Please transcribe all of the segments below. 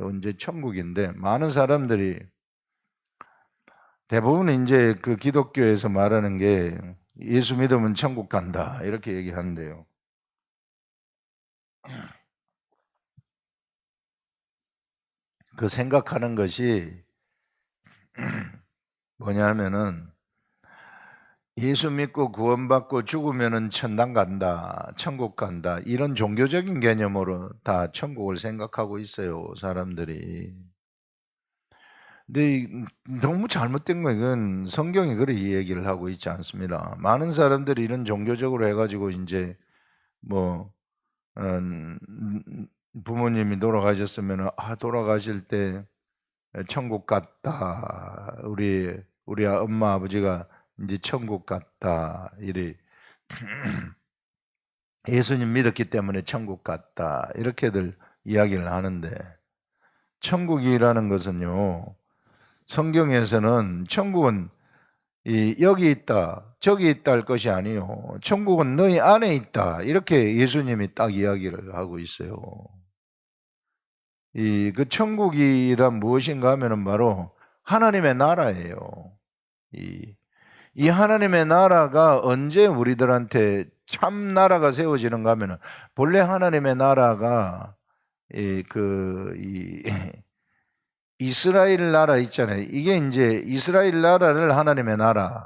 언제 천국인데 많은 사람들이 대부분 이제 그 기독교에서 말하는 게 예수 믿으면 천국 간다 이렇게 얘기하는데요. 그 생각하는 것이 뭐냐면은 예수 믿고 구원받고 죽으면은 천당 간다, 천국 간다 이런 종교적인 개념으로 다 천국을 생각하고 있어요 사람들이. 근데 이- 너무 잘못된 거 이건 성경이 그래 이 얘기를 하고 있지 않습니다. 많은 사람들이 이런 종교적으로 해가지고 이제 뭐 음, 부모님이 돌아가셨으면 아 돌아가실 때 천국 갔다 우리 우리 엄마 아버지가 이제 천국 갔다 이래 예수님 믿었기 때문에 천국 갔다 이렇게들 이야기를 하는데 천국이라는 것은요 성경에서는 천국은 이 여기 있다 저기 있다 할 것이 아니요 천국은 너희 안에 있다 이렇게 예수님이 딱 이야기를 하고 있어요. 이 그 천국이란 무엇인가 하면은 바로 하나님의 나라예요. 이, 이 하나님의 나라가 언제 우리들한테 참 나라가 세워지는가 하면은 본래 하나님의 나라가 이, 그, 이, 이스라엘 나라 있잖아요. 이게 이제 이스라엘 나라를 하나님의 나라.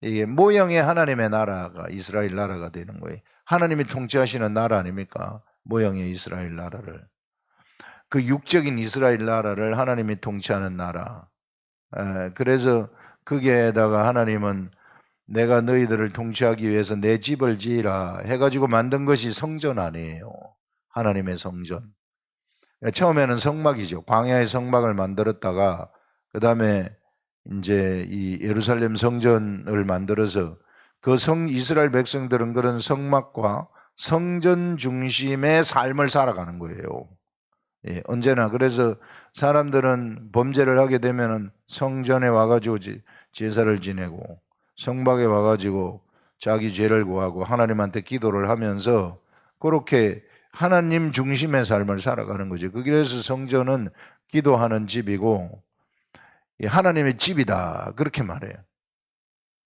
이게 모형의 하나님의 나라가 이스라엘 나라가 되는 거예요. 하나님이 통치하시는 나라 아닙니까? 모형의 이스라엘 나라를. 그 육적인 이스라엘 나라를 하나님이 통치하는 나라. 에, 그래서 거기에다가 하나님은 내가 너희들을 통치하기 위해서 내 집을 지으라 해가지고 만든 것이 성전 아니에요. 하나님의 성전. 처음에는 성막이죠. 광야의 성막을 만들었다가 그 다음에 이제 이 예루살렘 성전을 만들어서 그 성 이스라엘 백성들은 그런 성막과 성전 중심의 삶을 살아가는 거예요. 예, 언제나 그래서 사람들은 범죄를 하게 되면은 성전에 와가지고 지- 제사를 지내고 성막에 와가지고 자기 죄를 구하고 하나님한테 기도를 하면서 그렇게 하나님 중심의 삶을 살아가는 거죠. 그래서 성전은 기도하는 집이고 이 하나님의 집이다 그렇게 말해요.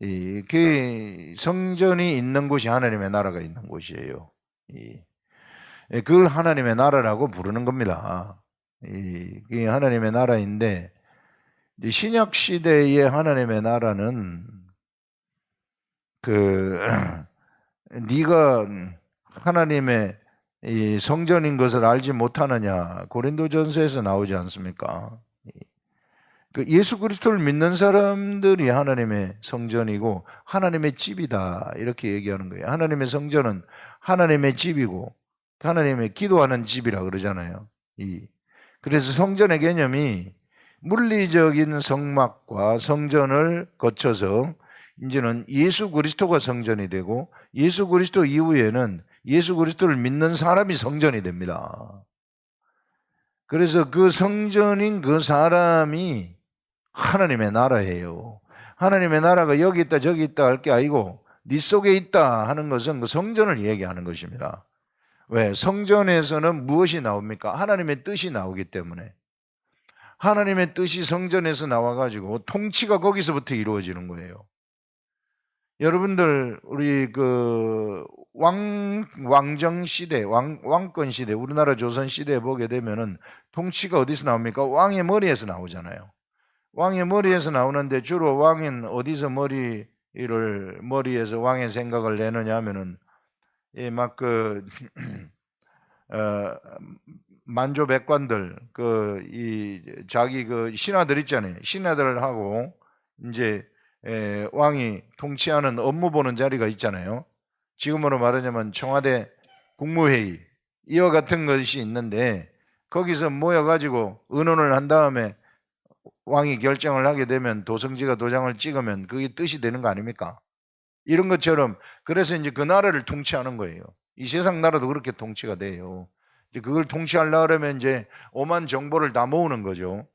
이, 그 성전이 있는 곳이 하나님의 나라가 있는 곳이에요. 그걸 하나님의 나라라고 부르는 겁니다. 이, 하나님의 나라인데 이 신약 시대의 하나님의 나라는 그 네가 하나님의 이 성전인 것을 알지 못하느냐 고린도전서에서 나오지 않습니까? 그 예수 그리스도를 믿는 사람들이 하나님의 성전이고 하나님의 집이다 이렇게 얘기하는 거예요. 하나님의 성전은 하나님의 집이고 하나님의 기도하는 집이라 그러잖아요. 이 그래서 성전의 개념이 물리적인 성막과 성전을 거쳐서 이제는 예수 그리스도가 성전이 되고 예수 그리스도 이후에는 예수 그리스도를 믿는 사람이 성전이 됩니다. 그래서 그 성전인 그 사람이 하나님의 나라예요. 하나님의 나라가 여기 있다 저기 있다 할 게 아니고 네 속에 있다 하는 것은 그 성전을 얘기하는 것입니다. 왜? 성전에서는 무엇이 나옵니까? 하나님의 뜻이 나오기 때문에. 하나님의 뜻이 성전에서 나와가지고 통치가 거기서부터 이루어지는 거예요. 여러분들, 우리 그 왕, 왕정 시대, 왕, 왕권 시대, 우리나라 조선 시대에 보게 되면은 통치가 어디서 나옵니까? 왕의 머리에서 나오잖아요. 왕의 머리에서 나오는데 주로 왕은 어디서 머리를, 머리에서 왕의 생각을 내느냐 하면은 이막그 어, 만조 백관들 그 이 자기 그 신하들 있잖아요. 신하들하고 이제 에, 왕이 통치하는 업무 보는 자리가 있잖아요. 지금으로 말하자면 청와대 국무회의 이와 같은 것이 있는데 거기서 모여가지고 의논을 한 다음에 왕이 결정을 하게 되면 도성지가 도장을 찍으면 그게 뜻이 되는 거 아닙니까? 이런 것처럼 그래서 이제 그 나라를 통치하는 거예요. 이 세상 나라도 그렇게 통치가 돼요. 그걸 통치하려 그러면 이제 오만 정보를 다 모으는 거죠.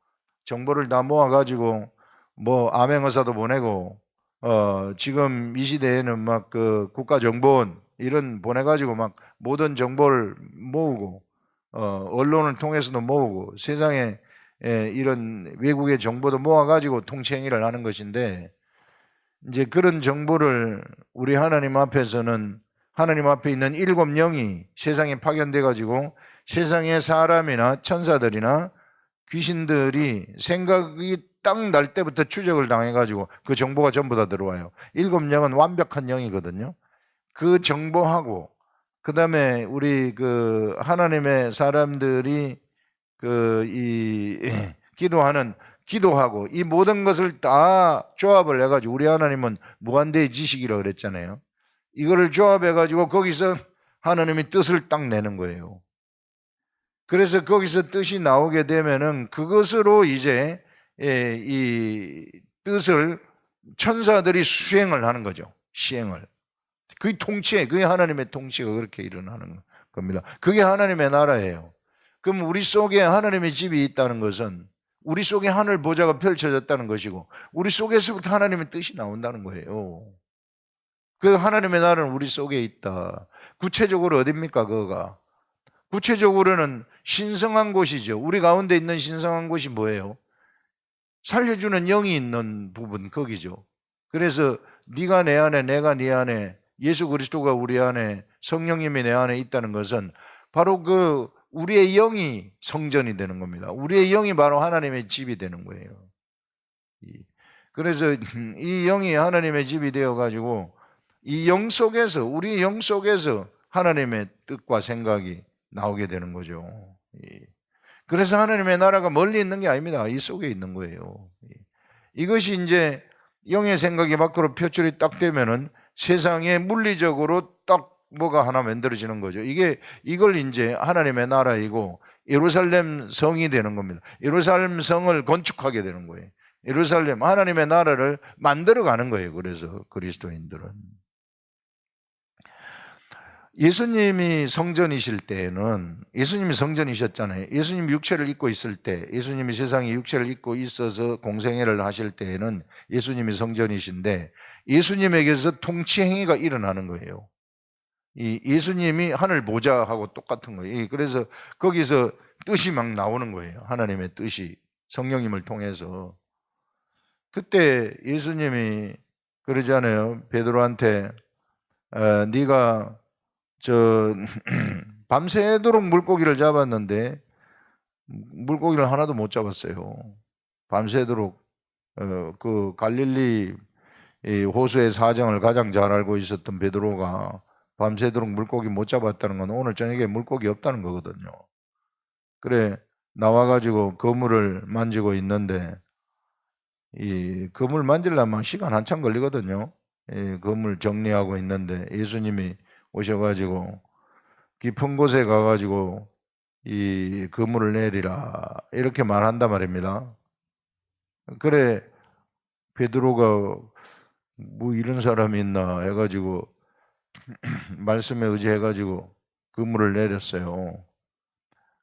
정보를 다 모아 가지고 뭐 암행어사도 보내고 어 지금 이 시대에는 막 그 국가정보원 이런 보내 가지고 막 모든 정보를 모으고 어, 언론을 통해서도 모으고 세상에 에, 이런 외국의 정보도 모아가지고 통치 행위를 하는 것인데 이제 그런 정보를 우리 하나님 앞에서는 하나님 앞에 있는 일곱 영이 세상에 파견돼 가지고 세상의 사람이나 천사들이나 귀신들이 생각이 딱 날 때부터 추적을 당해 가지고 그 정보가 전부 다 들어와요. 일곱 영은 완벽한 영이거든요. 그 정보하고 그 다음에 우리 그 하나님의 사람들이 그 이 기도하는 기도하고 이 모든 것을 다 조합을 해 가지고 우리 하나님은 무한대의 지식이라고 그랬잖아요. 이거를 조합해 가지고 거기서 하나님이 뜻을 딱 내는 거예요. 그래서 거기서 뜻이 나오게 되면은 그것으로 이제 예, 이 뜻을 천사들이 수행을 하는 거죠. 시행을. 그 통치에, 그게 하나님의 통치가 그렇게 일어나는 겁니다. 그게 하나님의 나라예요. 그럼 우리 속에 하나님의 집이 있다는 것은 우리 속에 하늘 보좌가 펼쳐졌다는 것이고 우리 속에서부터 하나님의 뜻이 나온다는 거예요. 그 하나님의 나라는 우리 속에 있다. 구체적으로 어딥니까, 그거가? 구체적으로는 신성한 곳이죠. 우리 가운데 있는 신성한 곳이 뭐예요? 살려주는 영이 있는 부분 거기죠. 그래서 네가 내 안에 내가 네 안에 예수 그리스도가 우리 안에 성령님이 내 안에 있다는 것은 바로 그 우리의 영이 성전이 되는 겁니다. 우리의 영이 바로 하나님의 집이 되는 거예요. 이- 그래서 이 영이 하나님의 집이 되어 가지고 이 영 속에서 우리 영 속에서 하나님의 뜻과 생각이 나오게 되는 거죠. 이- 그래서 하나님의 나라가 멀리 있는 게 아닙니다. 이 속에 있는 거예요. 이것이 이제 영의 생각이 밖으로 표출이 딱 되면은 세상에 물리적으로 딱 뭐가 하나 만들어지는 거죠. 이게 이걸 이제 하나님의 나라이고 예루살렘 성이 되는 겁니다. 예루살렘 성을 건축하게 되는 거예요. 예루살렘 하나님의 나라를 만들어 가는 거예요. 그래서 그리스도인들은 예수님이 성전이실 때에는 예수님이 성전이셨잖아요. 예수님이 육체를 입고 있을 때, 예수님이 세상에 육체를 입고 있어서 공생애를 하실 때에는 예수님이 성전이신데 예수님에게서 통치 행위가 일어나는 거예요. 이 예수님이 하늘 보좌하고 똑같은 거예요. 이 그래서 거기서 뜻이 막 나오는 거예요. 하나님의 뜻이 성령님을 통해서 그때 예수님이 그러잖아요. 베드로한테 어, 네가 저 밤새도록 물고기를 잡았는데 물고기를 하나도 못 잡았어요. 밤새도록 어, 그 갈릴리 이 호수의 사정을 가장 잘 알고 있었던 베드로가 밤새도록 물고기 못 잡았다는 건 오늘 저녁에 물고기 없다는 거거든요. 그래 나와 가지고 그물을 만지고 있는데 이 그물 만질려면 시간 한참 걸리거든요. 이 그물 정리하고 있는데 예수님이 오셔가지고 깊은 곳에 가가지고 이 그물을 내리라 이렇게 말한단 말입니다. 그래 베드로가 뭐 이런 사람이 있나 해가지고 말씀에 의지해가지고 그물을 내렸어요.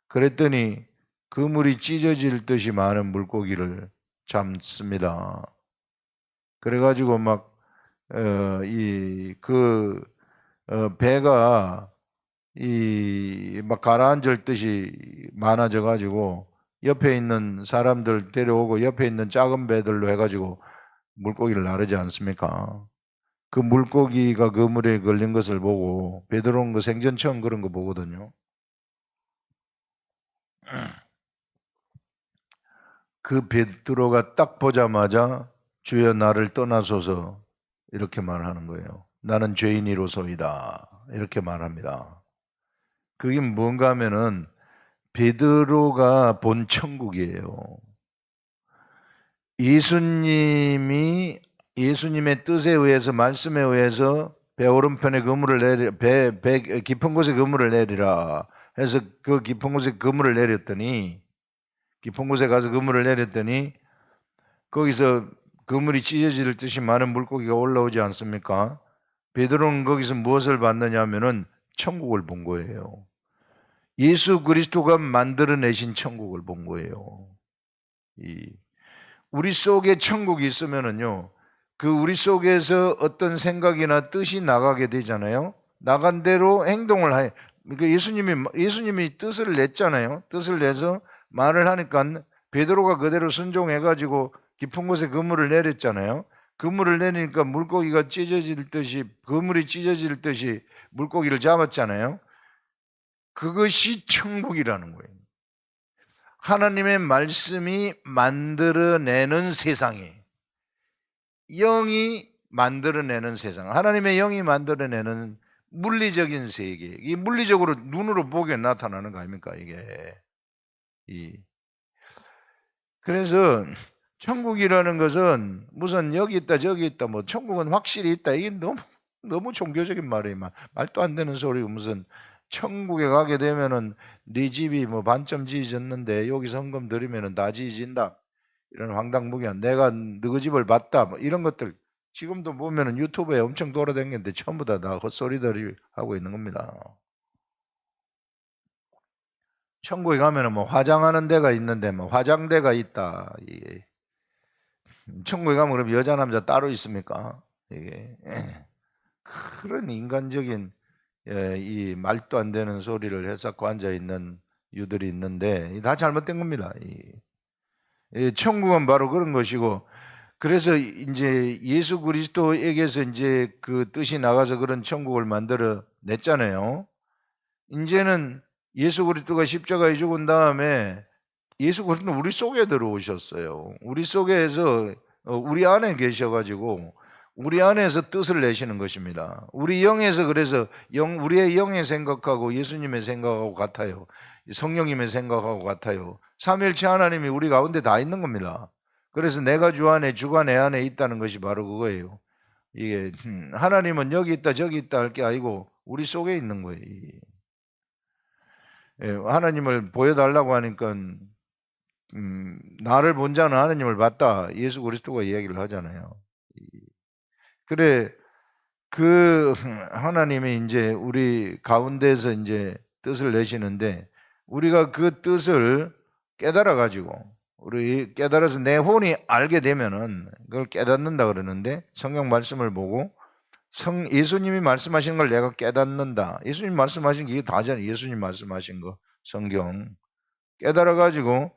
그랬더니 그물이 찢어질 듯이 많은 물고기를 잡습니다. 그래가지고 막 어, 이 그 어, 배가 이 막 가라앉을 듯이 많아져 가지고 옆에 있는 사람들 데려오고 옆에 있는 작은 배들로 해가지고 물고기를 나르지 않습니까? 그 물고기가 그 물에 걸린 것을 보고 베드로는 그 생전 처음 그런 거 보거든요. 그 베드로가 딱 보자마자 주여 나를 떠나소서 이렇게 말하는 거예요. 나는 죄인이로소이다. 이렇게 말합니다. 그게 뭔가 하면은 베드로가 본 천국이에요. 예수님이 예수님의 뜻에 의해서 말씀에 의해서 배 오른편에 그물을 내리 배, 배 깊은 곳에 그물을 내리라 해서 그 깊은 곳에 그물을 내렸더니 깊은 곳에 가서 그물을 내렸더니 거기서 그물이 찢어질 듯이 많은 물고기가 올라오지 않습니까? 베드로는 거기서 무엇을 봤느냐면은 천국을 본 거예요. 예수 그리스도가 만들어내신 천국을 본 거예요. 이 우리 속에 천국이 있으면은요, 그 우리 속에서 어떤 생각이나 뜻이 나가게 되잖아요. 나간 대로 행동을 해. 그러니까 예수님이 예수님이 뜻을 냈잖아요. 뜻을 내서 말을 하니까 베드로가 그대로 순종해 가지고 깊은 곳에 그물을 내렸잖아요. 그물을 내리니까 물고기가 찢어질 듯이 그물이 찢어질 듯이 물고기를 잡았잖아요. 그것이 천국이라는 거예요. 하나님의 말씀이 만들어내는 세상에 영이 만들어내는 세상, 하나님의 영이 만들어내는 물리적인 세계, 이 물리적으로 눈으로 보게 나타나는 거 아닙니까 이게? 이 그래서 천국이라는 것은 무슨 여기 있다 저기 있다 뭐 천국은 확실히 있다 이게 너무 너무 종교적인 말이에요. 말- 말도 안 되는 소리고 무슨 천국에 가게 되면은 네 집이 뭐 반점 지어졌는데 여기서 헌금 드리면은 다 지어진다. 이런 황당무계한 내가 너희 집을 봤다 뭐 이런 것들 지금도 보면은 유튜브에 엄청 돌아다니는데 전부 다 다 헛소리들이 하고 있는 겁니다. 천국에 가면은 뭐 화장하는 데가 있는데 뭐 화장대가 있다. 이게 천국에 가면 그럼 여자 남자 따로 있습니까? 이게 그런 인간적인 예, 이 말도 안 되는 소리를 해석고 앉아 있는 유들이 있는데 다 잘못된 겁니다. 이, 이 천국은 바로 그런 것이고 그래서 이제 예수 그리스도에게서 이제 그 뜻이 나가서 그런 천국을 만들어 냈잖아요. 이제는 예수 그리스도가 십자가에 죽은 다음에 예수 그리스도는 우리 속에 들어오셨어요. 우리 속에서 어, 우리 안에 계셔가지고 우리 안에서 뜻을 내시는 것입니다. 우리 영에서 그래서 영 우리의 영의 생각하고 예수님의 생각하고 같아요. 성령님의 생각하고 같아요. 삼일체 하나님이 우리 가운데 다 있는 겁니다. 그래서 내가 주 안에 주가 내 안에 있다는 것이 바로 그거예요. 이게 음, 하나님은 여기 있다 저기 있다 할 게 아니고 우리 속에 있는 거예요. 예, 하나님을 보여달라고 하니까 음, 나를 본 자는 하나님을 봤다. 예수 그리스도가 이야기를 하잖아요. 그래 그 하나님이 이제 우리 가운데서 이제 뜻을 내시는데 우리가 그 뜻을 깨달아 가지고 우리 깨달아서 내 혼이 알게 되면은 그걸 깨닫는다 그러는데 성경 말씀을 보고 성 예수님이 말씀하신 걸 내가 깨닫는다. 예수님 말씀하신 게 다잖아요. 예수님 말씀하신 거 성경 깨달아 가지고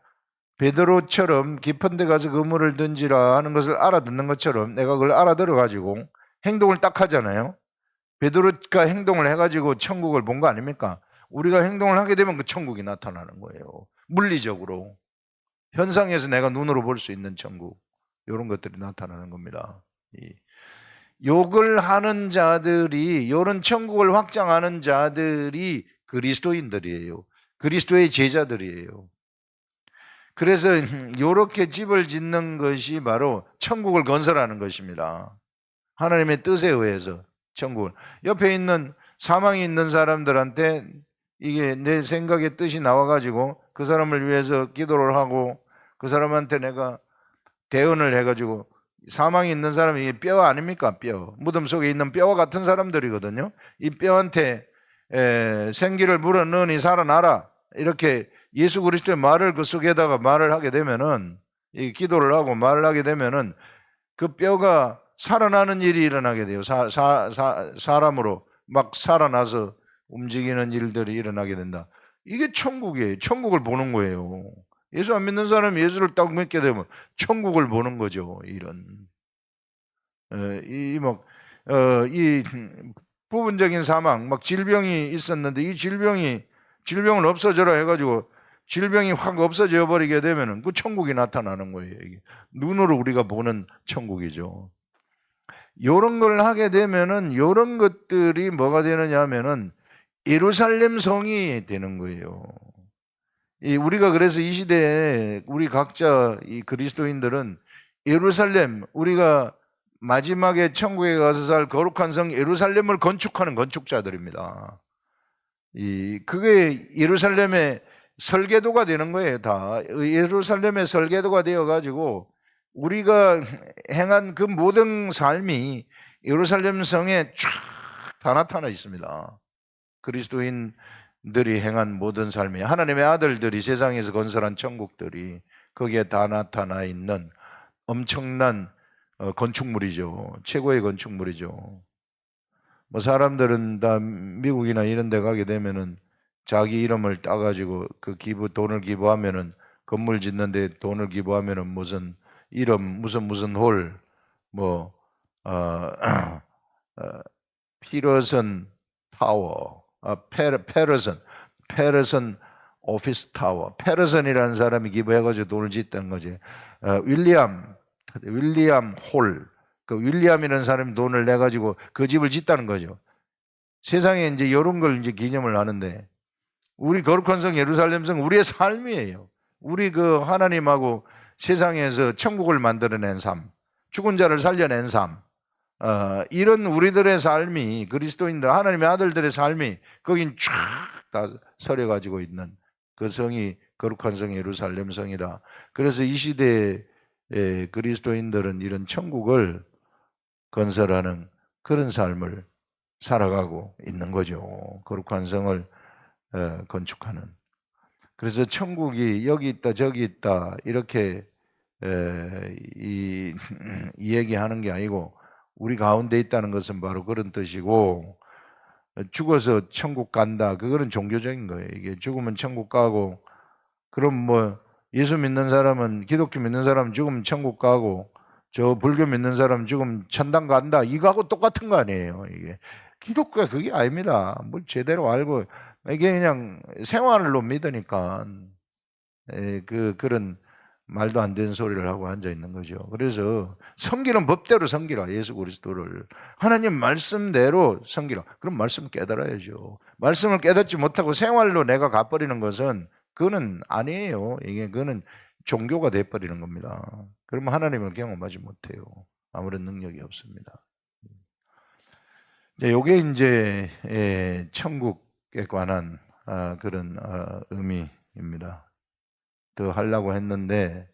베드로처럼 깊은 데 가서 그물을 던지라 하는 것을 알아듣는 것처럼 내가 그걸 알아들어 가지고 행동을 딱 하잖아요. 베드로가 행동을 해 가지고 천국을 본 거 아닙니까? 우리가 행동을 하게 되면 그 천국이 나타나는 거예요. 물리적으로 현상에서 내가 눈으로 볼 수 있는 천국 이런 것들이 나타나는 겁니다. 이 욕을 하는 자들이 이런 천국을 확장하는 자들이 그리스도인들이에요. 그리스도의 제자들이에요. 그래서 이렇게 집을 짓는 것이 바로 천국을 건설하는 것입니다. 하나님의 뜻에 의해서 천국을. 옆에 있는 사망이 있는 사람들한테 이게 내 생각의 뜻이 나와가지고 그 사람을 위해서 기도를 하고 그 사람한테 내가 대언을 해가지고 사망이 있는 사람이 이게 뼈 아닙니까? 뼈. 무덤 속에 있는 뼈와 같은 사람들이거든요. 이 뼈한테 에, 생기를 불어넣으니 살아나라. 이렇게 예수 그리스도의 말을 그 속에다가 말을 하게 되면은 이 기도를 하고 말을 하게 되면은 그 뼈가 살아나는 일이 일어나게 돼요. 사, 사, 사, 사람으로 막 살아나서 움직이는 일들이 일어나게 된다. 이게 천국이에요. 천국을 보는 거예요. 예수 안 믿는 사람이 예수를 딱 믿게 되면 천국을 보는 거죠. 이런 이막 어, 이 부분적인 사망, 막 질병이 있었는데 이 질병이 질병은 없어져라 해가지고 질병이 확 없어져 버리게 되면은 그 천국이 나타나는 거예요. 이게 눈으로 우리가 보는 천국이죠. 요런 걸 하게 되면은 요런 것들이 뭐가 되느냐 하면은 예루살렘 성이 되는 거예요. 이 우리가 그래서 이 시대에 우리 각자 이 그리스도인들은 예루살렘 우리가 마지막에 천국에 가서 살 거룩한 성 예루살렘을 건축하는 건축자들입니다. 이 그게 예루살렘의 설계도가 되는 거예요. 다 예루살렘의 설계도가 되어 가지고 우리가 행한 그 모든 삶이 예루살렘 성에 쫙 다 나타나 있습니다. 그리스도인들이 행한 모든 삶이 하나님의 아들들이 세상에서 건설한 천국들이 거기에 다 나타나 있는 엄청난 어, 건축물이죠. 최고의 건축물이죠. 뭐 사람들은 다 미국이나 이런 데 가게 되면은 자기 이름을 따가지고 그 기부 돈을 기부하면은 건물 짓는데 돈을 기부하면은 무슨 이름 무슨 무슨 홀뭐 어, 어, 피러선 타워, 아, 페르, 페르선, 페르선 오피스 타워, 페르선이라는 사람이 기부해가지고 돈을 짓던 거지. 어, 윌리엄, 윌리엄 홀, 그 윌리엄이라는 사람이 돈을 내 가지고 그 집을 짓다는 거죠. 세상에 이제 이런 걸 이제 기념을 하는데 우리 거룩한 성 예루살렘 성 우리의 삶이에요. 우리 그 하나님하고 세상에서 천국을 만들어낸 삶, 죽은 자를 살려낸 삶, 어, 이런 우리들의 삶이 그리스도인들 하나님의 아들들의 삶이 거긴 쫙 다 서려 가지고 있는 그 성이 거룩한 성 예루살렘 성이다. 그래서 이 시대에 에, 그리스도인들은 이런 천국을 건설하는 그런 삶을 살아가고 있는 거죠. 거룩한 성을 어, 건축하는. 그래서 천국이 여기 있다 저기 있다 이렇게 에, 이, 이 얘기하는 게 아니고 우리 가운데 있다는 것은 바로 그런 뜻이고 죽어서 천국 간다 그거는 종교적인 거예요. 이게 죽으면 천국 가고 그럼 뭐 예수 믿는 사람은 기독교 믿는 사람은 죽으면 천국 가고 저 불교 믿는 사람은 죽으면 천당 간다 이거하고 똑같은 거 아니에요. 이게 기독교가 그게 아닙니다. 뭘 제대로 알고 이게 그냥 생활로 믿으니까 에, 그 그런 말도 안 되는 소리를 하고 앉아 있는 거죠. 그래서 성기는 법대로 성기라 예수 그리스도를 하나님 말씀대로 성기라. 그럼 말씀 깨달아야죠. 말씀을 깨닫지 못하고 생활로 내가 가버리는 것은 그거는 아니에요. 이게 그거는 종교가 돼버리는 겁니다. 그러면 하나님을 경험하지 못해요. 아무런 능력이 없습니다. 이제 요게 이제 예, 천국에 관한 아, 그런 아, 의미입니다. 더 하려고 했는데